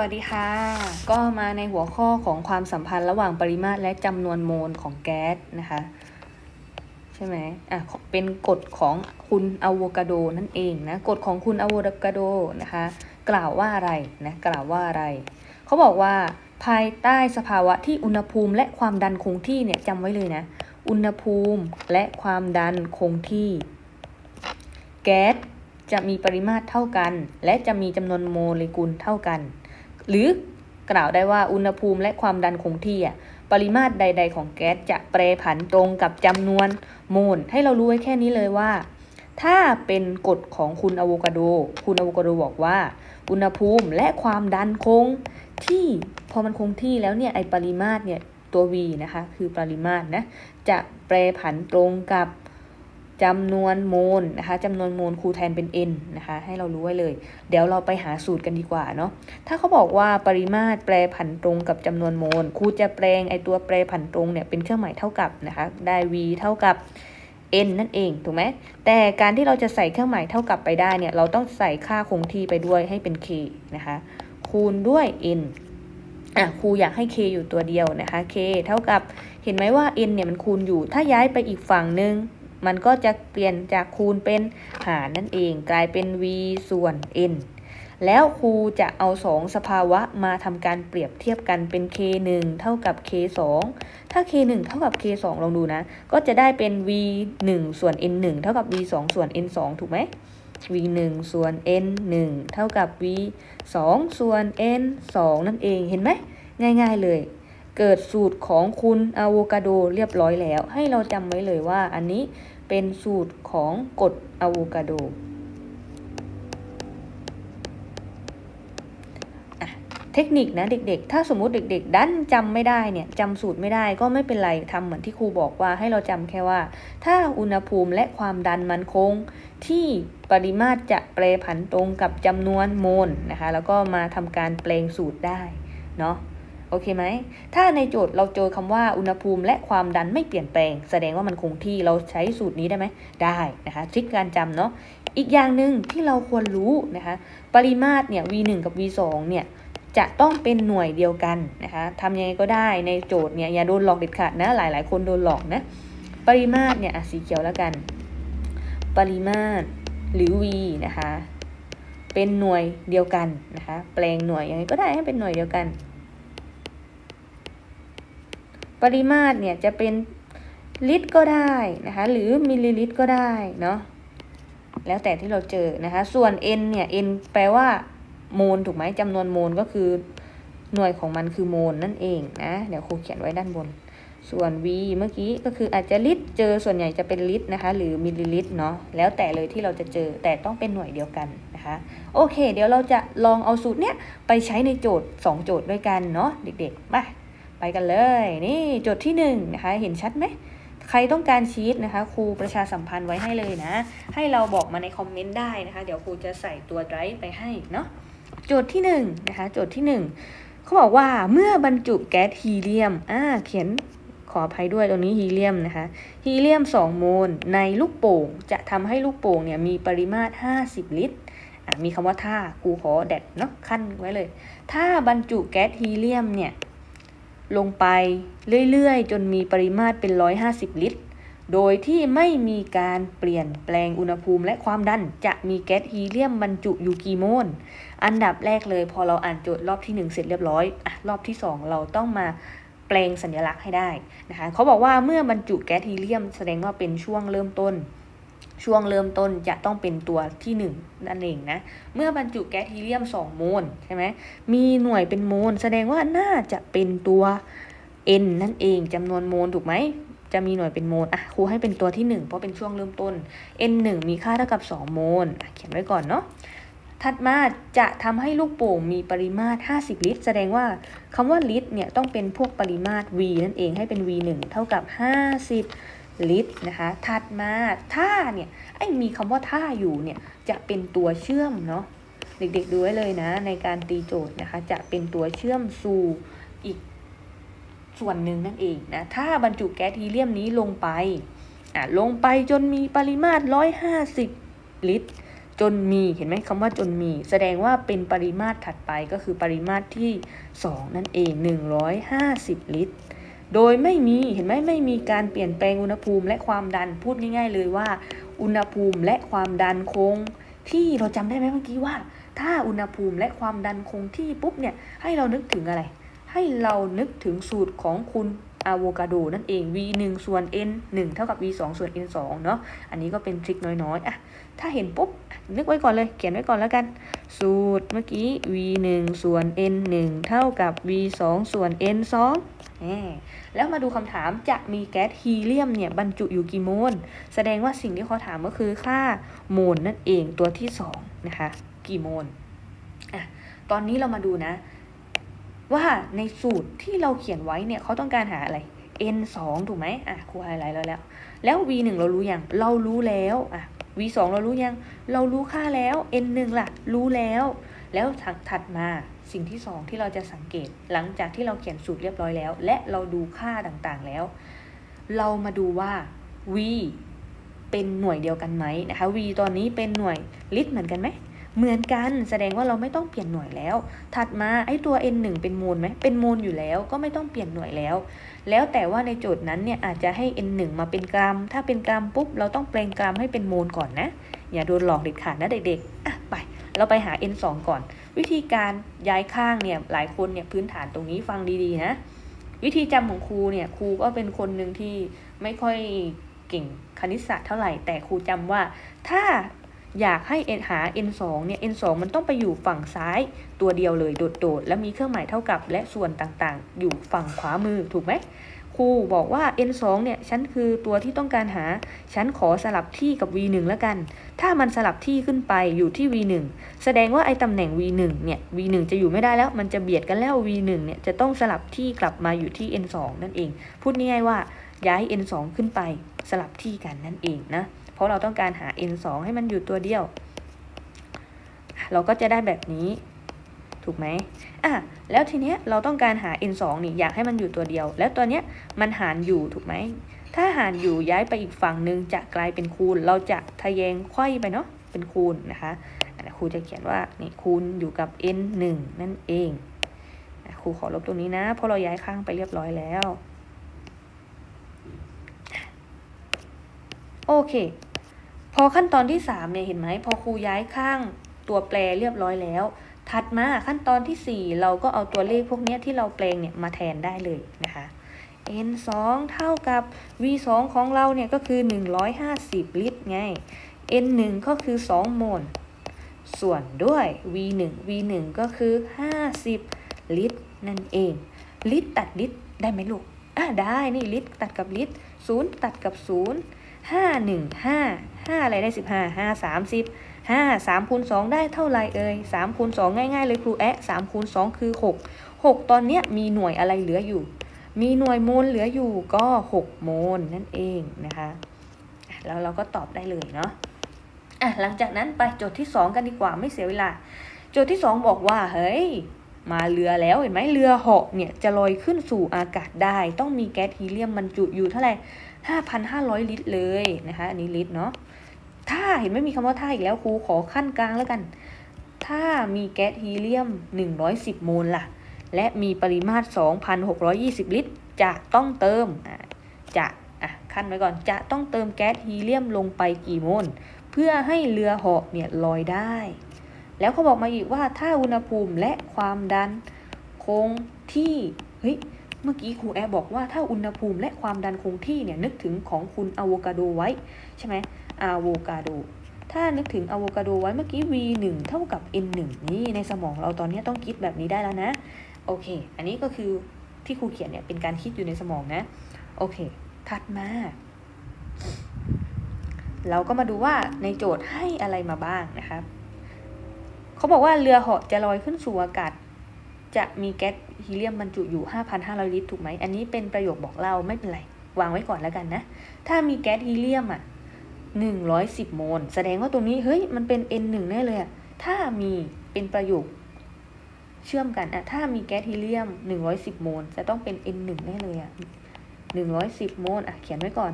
วัสดีค่ะ ก็มาในหัวข้อของความสัมพันธ์ระหว่างปริมาตรและจำนวนโมลของแก๊สนะคะ ใช่ไหมอะเป็นกฎของคุณอะโวกาโดนั่นเองนะกฎของคุณอะโวกาโดนะคะ กล่าวว่าอะไรนะกล่าวว่าอะไร เขาบอกว่าภายใต้สภาวะที่อุณหภูมิและความดันคงที่เนี่ยจำไว้เลยนะ อุณหภูมิและความดันคงที่ แก๊สจะมีปริมาตรเท่ากัน และจะมีจำนวนโมเลกุลเท่ากัน หรือกล่าวได้ว่าอุณหภูมิและความดันคงที่อะปริมาตรใด ๆ ของแก๊สจะแปรผันตรงกับจำนวนโมลให้เรารู้ไว้แค่นี้เลยว่า ถ้าเป็นกฎของคุณอะโวคาโด คุณอะโวคาโดบอกว่า อุณหภูมิและความดันคงที่พอมันคงที่แล้วเนี่ยไอปริมาตรเนี่ยตัว v นะคะ คือปริมาตรนะจะแปรผันตรงกับ จำนวนโมลนะคะจำนวนโมลครูแทนเป็น n นะคะให้เรารู้ไว้เลย เดี๋ยวเราไปหาสูตรกันดีกว่าเนาะถ้าเขาบอกว่าปริมาตรแปรผันตรงกับจำนวนโมลครูจะแปลงไอตัวแปรผันตรงเนี่ยเป็นเครื่องหมายเท่ากับนะคะได้ v เท่ากับ n นั่นเองถูกไหมแต่การที่เราจะใส่เครื่องหมายเท่ากับไปได้เนี่ยเราต้องใส่ค่าคงที่ไปด้วยให้เป็น k นะคะคูณด้วย n อะครูอยากให้ k อยู่ตัวเดียวนะคะ k เท่ากับเห็นไหมว่า n เนี่ยมันคูณอยู่ ถ้าย้ายไปอีกฝั่งหนึ่ง มันก็จะเปลี่ยนจากคูณเป็นหารนั่นเอง กลายเป็น v ส่วน n แล้วครูจะเอา2สภาวะมาทำการเปรียบเทียบกันเป็น k 1เท่ากับ k 2ถ้า k 1เท่ากับ k 2ลองดูนะ ก็จะได้เป็น v 1ส่วน n 1เท่ากับ v 2ส่วน n 2ถูกไหม v 1ส่วน n 1เท่ากับ v 2ส่วน n 2นั่นเอง เห็นไหม ง่าย ๆ เลย เกิดสูตรของคุณอะโวคาโดเรียบร้อยแล้ว ให้เราจำไว้เลยว่าอันนี้เป็นสูตรของกรดอะโวคาโดเทคนิคนะเด็กๆ ถ้าสมมุติเด็ก ๆ ดันจำไม่ได้เนี่ยจำสูตรไม่ได้ก็ไม่เป็นไรทำเหมือนที่ครูบอกว่าให้เราจำแค่ว่า ถ้าอุณหภูมิและความดันมันคง ที่ปริมาตรจะแปรผันตรงกับจำนวนโมลนะคะ แล้วก็มาทำการแปลงสูตรได้เนาะ อเคไหม ถ้าในโจทย์เราเจอคำว่าอุณหภูมิและความดันไม่เปลี่ยนแปลง แสดงว่ามันคงที่เราใช้สูตรนี้ได้ไหม ได้นะคะทริคการจำเนาะ อีกอย่างหนึ่งที่เราควรรู้นะคะ ปริมาตรเนี่ย v1 กับ v2 เนี่ยจะต้องเป็นหน่วยเดียวกันนะคะทำยังไงก็ได้ในโจทย์เนี่ยอย่าโดนหลอกเด็ดขาดนะ หลายๆ คนโดนหลอกนะ ปริมาตรเนี่ยสีเขียวแล้วกัน ปริมาตรหรือ v นะคะ เป็นหน่วยเดียวกันนะคะ แปลงหน่วยยังไงก็ได้ให้เป็นหน่วยเดียวกัน ปริมาตรเนี่ยจะเป็นลิตรก็ได้นะคะ หรือมิลลิลิตรก็ได้เนาะแล้วแต่ที่เราเจอนะคะ ส่วน n เนี่ย n แปลว่าโมลถูกไหมจำนวนโมลก็คือหน่วยของมันคือโมลนั่นเองนะเดี๋ยวครูเขียนไว้ด้านบน ส่วน v เมื่อกี้ก็คืออาจจะลิตรเจอส่วนใหญ่จะเป็นลิตรนะคะ หรือมิลลิลิตรเนาะแล้วแต่เลยที่เราจะเจอแต่ต้องเป็นหน่วยเดียวกันนะคะ โอเค เดี๋ยวเราจะลองเอาสูตรเนี้ยไปใช้ในโจทย์ 2 โจทย์ด้วยกันเนาะเด็กๆมา กันเลย นี่โจทย์ที่1นนะคะเห็นชัดไหมใครต้องการชีตนะคะครูประชาสัมพันธ์ไว้ให้เลยนะ ให้เราบอกมาในคอมเมนต์ได้นะคะ เดี๋ยวครูจะใส่ตัวไดรฟ์ไปให้เนาะโจทย์ที่1นนะคะโจทย์ที่ 1 เขาบอกว่าเมื่อบรรจุแก๊สฮีเลียมอ่าเขียนขออภัยด้วยตรงนี้ฮีเลียมนะคะฮีเลียม 2 โมลในลูกโป่ง จะทำให้ลูกโป่งเนี่ยมีปริมาตร 50 ลิตรมีคำว่าถ้าครูขอแดดเนาะขั้นไว้เลย ถ้าบรรจุแก๊สฮีเลียมเนี่ย ลงไปเรื่อยๆ จนมีปริมาตรเป็น 150 ลิตร โดยที่ไม่มีการเปลี่ยนแปลงอุณหภูมิและความดันจะมีแก๊สฮีเลียมบรรจุอยู่กี่โมล อันดับแรกเลยพอเราอ่านโจทย์รอบที่ 1 เสร็จเรียบร้อยอะรอบที่ 2 เราต้องมาแปลงสัญลักษณ์ให้ได้นะคะเขาบอกว่าเมื่อบรรจุแก๊สฮีเลียมแสดงว่าเป็นช่วงเริ่มต้น ช่วงเริ่มต้นจะต้องเป็นตัวที่1นั่นเองนะ เมื่อบรรจุแก๊สฮีเลียม 2 โมลใช่ไหมมีหน่วยเป็นโมล แสดงว่าน่าจะเป็นตัว n นั่นเองจำนวนโมลถูกไหมจะมีหน่วยเป็นโมลอะครูให้เป็นตัวที่ 1 เพราะเป็นช่วงเริ่มต้น n 1 มีค่าเท่ากับ 2 โมลเขียนไว้ก่อนเนาะถัดมาจะทำให้ลูกโป่งมีปริมาตร 50 ลิตร แสดงว่าคำว่าลิตรเนี่ยต้องเป็นพวกปริมาตร v นั่นเองให้เป็น v 1เท่ากับ 50 ลิตรนะคะถัดมาถ้าเนี่ยไอ้มีคำว่าถ้าอยู่เนี่ยจะเป็นตัวเชื่อมเนาะเด็กๆดูไว้เลยนะในการตีโจทย์นะคะ จะเป็นตัวเชื่อมสู่อีกส่วนหนึ่งนั่นเองนะถ้าบรรจุแก๊สฮีเลียมนี้ลงไปอะลงไปจนมีปริมาตร 150 ลิตร จนมีเห็นไหมคำว่าจนมี แสดงว่าเป็นปริมาตรถัดไปก็คือปริมาตรที่ 2 นั่นเอง 150 ลิตร โดยไม่มีเห็นไหมไม่มีการเปลี่ยนแปลงอุณหภูมิและความดันพูดง่าย ๆ เลยว่า อุณหภูมิและความดันคงที่เราจำได้ไหมเมื่อกี้ว่า ถ้าอุณหภูมิและความดันคงที่ปุ๊บเนี่ยให้เรานึกถึงอะไร ให้เรานึกถึงสูตรของคุณ อะโวคาโดนั่นเอง v 1ส่วน n 1เท่ากับ v 2ส่วน n 2เนาะ อันนี้ก็เป็นทริคน้อยๆอะถ้าเห็นปุ๊บ นึกไว้ก่อนเลย เขียนไว้ก่อนแล้วกัน สูตรเมื่อกี้ v 1ส่วน n 1เท่ากับ v 2ส่วน n 2แล้วมาดูคำถามจะมีแก๊สฮีเลียมเนี่ยบรรจุอยู่กี่โมล แสดงว่าสิ่งที่เขาถามก็คือค่าโมลนั่นเองตัวที่2นะคะ กี่โมลอะตอนนี้เรามาดูนะ ว่าในสูตรที่เราเขียนไว้เนี่ยเขาต้องการหาอะไร n 2ถูกไหมอะครูไฮไลท์แล้วแล้ว แล้ว v 1เรารู้ยัง เรารู้แล้วอะ v 2เรารู้ยัง เรารู้ค่าแล้ว n 1ล่ะ รู้แล้ว แล้วถัดมาสิ่งที่สองที่เราจะสังเกต หลังจากที่เราเขียนสูตรเรียบร้อยแล้ว และเราดูค่าต่างๆแล้ว เรามาดูว่า v เป็นหน่วยเดียวกันไหมนะคะ v ตอนนี้เป็นหน่วยลิตรเหมือนกันไหม เหมือนกันแสดงว่าเราไม่ต้องเปลี่ยนหน่วยแล้ว ถัดมาไอ้ตัว n 1 เป็นโมลไหมเป็นโมลอยู่แล้วก็ไม่ต้องเปลี่ยนหน่วยแล้ว แล้วแต่ว่าในโจทย์นั้นเนี่ยอาจจะให้ n 1 มาเป็นกรัม ถ้าเป็นกรัมปุ๊บเราต้องแปลงกรัมให้เป็นโมลก่อนนะ อย่าโดนหลอกเด็ดขาดนะเด็กๆอะไปเราไปหา n 2 ก่อน วิธีการย้ายข้างเนี่ยหลายคนเนี่ยพื้นฐานตรงนี้ฟังดีๆนะ วิธีจำของครูเนี่ยครูก็เป็นคนหนึ่งที่ไม่ค่อยเก่งคณิตศาสตร์เท่าไหร่ แต่ครูจำว่าถ้า อยากให้ n หา n 2 เนี่ย n 2 มันต้องไปอยู่ฝั่งซ้ายตัวเดียวเลยโดดๆ แล้วมีเครื่องหมายเท่ากับและส่วนต่างๆ อยู่ฝั่งขวามือถูกไหมครูบอกว่า n 2 เนี่ยฉันคือตัวที่ต้องการหา ฉันขอสลับที่กับ v 1 แล้วกัน ถ้ามันสลับที่ขึ้นไปอยู่ที่ v 1 แสดงว่าไอ้ตำแหน่ง v 1 เนี่ย v 1 จะอยู่ไม่ได้แล้ว มันจะเบียดกันแล้ว v 1 เนี่ยจะต้องสลับที่กลับมาอยู่ที่ n 2 นั่นเอง พูดง่ายๆว่าย้าย n 2 ขึ้นไปสลับที่กันนั่นเองนะ เพราะเราต้องการหา n 2ให้มันอยู่ตัวเดียว เราก็จะได้แบบนี้ถูกไหมอะแล้วทีเนี้ยเราต้องการหา n 2นี่อยากให้มันอยู่ตัวเดียว แล้วตัวเนี้ยมันหารอยู่ถูกไหม ถ้าหารอยู่ย้ายไปอีกฝั่งหนึ่งจะกลายเป็นคูณ เราจะทะแยงไขว้ไปเนาะเป็นคูณนะคะครูจะเขียนว่านี่คูณอยู่กับ n 1นั่นเองครูขอลบตรงนี้นะ เพราะเราย้ายข้างไปเรียบร้อยแล้ว โอเค พอขั้นตอนที่3เนี่ยเห็นไหมพอครูย้ายข้างตัวแปรเรียบร้อยแล้ว ถัดมาขั้นตอนที่ 4 เราก็เอาตัวเลขพวกเนี้ยที่เราแปลงเนี่ยมาแทนได้เลยนะคะ n 2เท่ากับ v 2ของเราเนี่ยก็คือ 150 ลิตรไง n 1ก็คือ 2 โมล ส่วนด้วย v 1 v 1ก็คือ 50 ลิตรนั่นเอง ลิตรตัดลิตรได้ไหมลูกอะได้นี่ลิตรตัดกับลิตร0ตัดกับ0 ห้าหนึ่งห้าห้าอะไรได้สิบห้าห้าสามสิบห้าสามคูณสองได้เท่าไรเอ่ยสามคูณสองง่ายๆเลยครูแอะสามคูณสองคือหกหกตอนเนี้ยมีหน่วยอะไรเหลืออยู่ มีหน่วยโมลเหลืออยู่ก็หกโมลนั่นเองนะคะแล้วเราก็ตอบได้เลยเนาะอะหลังจากนั้นไปโจทย์ที่สองกันดีกว่าไม่เสียเวลา โจทย์ที่สองบอกว่าเฮ้ยมาเรือแล้วเห็นไหมเรือเหาะเนี่ยจะลอยขึ้นสู่อากาศได้ ต้องมีแก๊สฮีเลียมบรรจุอยู่เท่าไหร่ 5,500 ลิตรเลยนะคะ อันนี้ลิตรเนาะถ้าเห็นไม่มีคำว่าถ้าอีกแล้วครูขอขั้นกลางแล้วกัน ถ้ามีแก๊สฮีเลียม 110 โมลล่ะ และมีปริมาตร 2,620 ลิตร จะต้องเติมจะอะขั้นไว้ก่อนจะต้องเติมแก๊สฮีเลียมลงไปกี่โมล เพื่อให้เรือเหาะเนี่ยลอยได้ แล้วเขาบอกมาอีกว่าถ้าอุณหภูมิและความดันคงที่เฮ้ย เมื่อกี้ครูแอร์บอกว่าถ้าอุณหภูมิและความดันคงที่เนี่ยนึกถึงของคุณอะโวคาโดไว้ใช่ไหมอะโวคาโดถ้านึกถึงอะโวคาโดไว้เมื่อกี้ v 1เท่ากับ n 1นี่ในสมองเราตอนนี้ต้องคิดแบบนี้ได้แล้วนะ โอเค อันนี้ก็คือที่ครูเขียนเนี่ยเป็นการคิดอยู่ในสมองนะ โอเค ถัดมา เราก็มาดูว่าในโจทย์ให้อะไรมาบ้างนะครับ เขาบอกว่าเรือเหาะจะลอยขึ้นสู่อากาศ จะมีแก๊สฮีเลียมบรรจุอยู่ 5,500 ลิตรถูกไหม อันนี้เป็นประโยคบอกเล่าไม่เป็นไร วางไว้ก่อนแล้วกันนะ ถ้ามีแก๊สฮีเลียมอะ 110 โมล แสดงว่าตรงนี้เฮ้ยมันเป็น N1 แน่เลยอะ ถ้ามีเป็นประโยค เชื่อมกันอะ ถ้ามีแก๊สฮีเลียม 110 โมล จะต้องเป็น N1 แน่เลยอะ 110 โมล อะ เขียนไว้ก่อน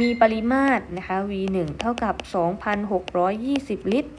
มีปริมาตรนะคะ V1 เท่ากับ 2,620 ลิตร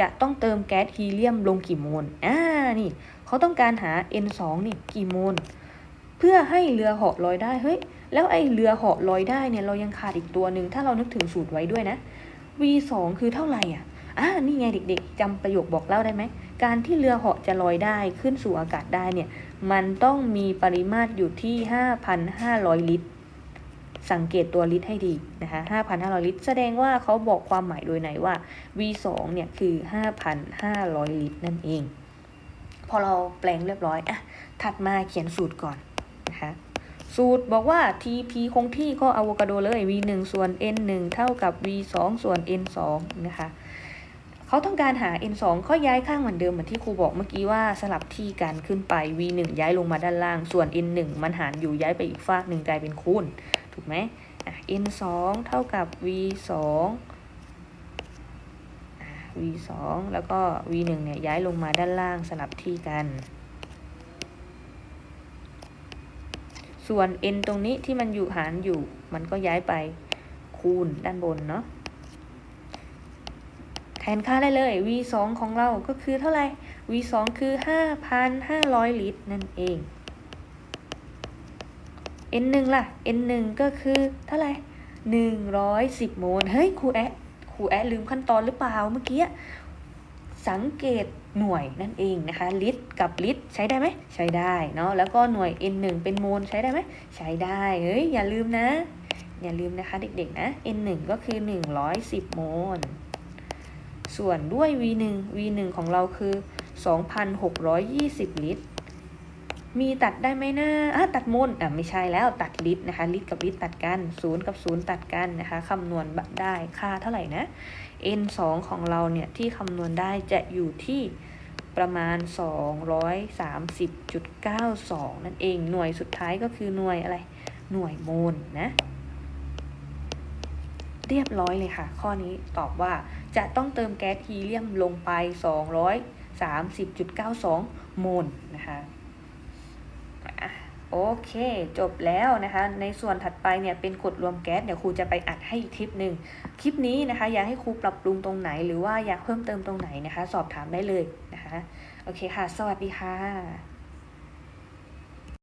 จะต้องเติมแก๊สฮีเลียมลงกี่โมล อ่า นี่ เขาต้องการหา N2 นี่กี่โมล เพื่อให้เรือเหาะลอยได้ เฮ้ย แล้วไอเรือเหาะลอยได้เนี่ยเรายังขาดอีกตัวหนึ่งถ้าเรานึกถึงสูตรไว้ด้วยนะ V2 คือเท่าไหร่อะอ่านี่ไงเด็กๆจำประโยคบอกเล่าได้ไหม การที่เรือเหาะจะลอยได้ขึ้นสู่อากาศได้เนี่ย มันต้องมีปริมาตรอยู่ที่ 5,500 ลิตร สังเกตตัวลิตรให้ดีนะคะ 5,500 ลิตร แสดงว่าเขาบอกความหมายโดยไหนว่า V2 เนี่ยคือ 5,500 ลิตรนั่นเอง พอเราแปลงเรียบร้อยอะถัดมาเขียนสูตรก่อนนะคะสูตรบอกว่า TP คงที่ก็อะโวคาโดเลย V1 ส่วน N1 เท่ากับ V2 ส่วน N2 นะคะเขาต้องการหา n2 ก็ย้ายข้างเหมือนเดิมเหมือนที่ครูบอกเมื่อกี้ว่าสลับที่กันขึ้นไป v1 ย้ายลงมาด้านล่าง ส่วน n1 มันหารอยู่ย้ายไปอีกฟากหนึ่งกลายเป็นคูณ ถูกไหม n2 เท่ากับ v2 อะ v2 แล้วก็ v1 เนี่ยย้ายลงมาด้านล่างสลับที่กัน ส่วน n ตรงนี้ที่มันอยู่หารอยู่ มันก็ย้ายไปคูณด้านบนเนาะแทนค่าได้เลย v2 ของเราก็คือเท่าไหร่ v2 คือ 5,500 ลิตร นั่นเอง n1 ล่ะ n1 ก็คือเท่าไหร่ 110 โมล เฮ้ย ครูแอะ รูแอะลืมขั้นตอนหรือเปล่าเมื่อกี้สังเกตหน่วยนั่นเองนะคะ ลิตรกับลิตรใช้ได้ไหมใช้ได้เนาะแล้วก็หน่วย n1 เป็นโมลใช้ได้ไหมใช้ได้เฮ้ยอย่าลืมนะ อย่าลืมนะคะเด็กๆนะ n1 ก็คือ 110 โมลส่วนด้วย V1 V1 ของเราคือ 2,620 ลิตร มีตัดได้ไหมนะอะตัดโมลอะไม่ใช่แล้วตัดลิตรนะคะลิตรกับลิตรตัดกัน0กับ0ตัดกันนะคะคำนวณได้ค่าเท่าไหร่นะ N2 ของเราเนี่ยที่คำนวณได้จะอยู่ที่ประมาณ 230.92 นั่นเองหน่วยสุดท้ายก็คือหน่วยอะไร หน่วยโมลนะ เรียบร้อยเลยค่ะ ข้อนี้ตอบว่าจะต้องเติมแก๊สฮีเลียมลงไป 230.92 โมลนะคะ โอเค จบแล้วนะคะ ในส่วนถัดไปเนี่ยเป็นกฎรวมแก๊ส เดี๋ยวครูจะไปอัดให้อีกคลิปหนึ่ง คลิปนี้นะคะ อยากให้ครูปรับปรุงตรงไหน หรือว่าอยากเพิ่มเติมตรงไหนนะคะ สอบถามได้เลยนะคะ โอเคค่ะ สวัสดีค่ะ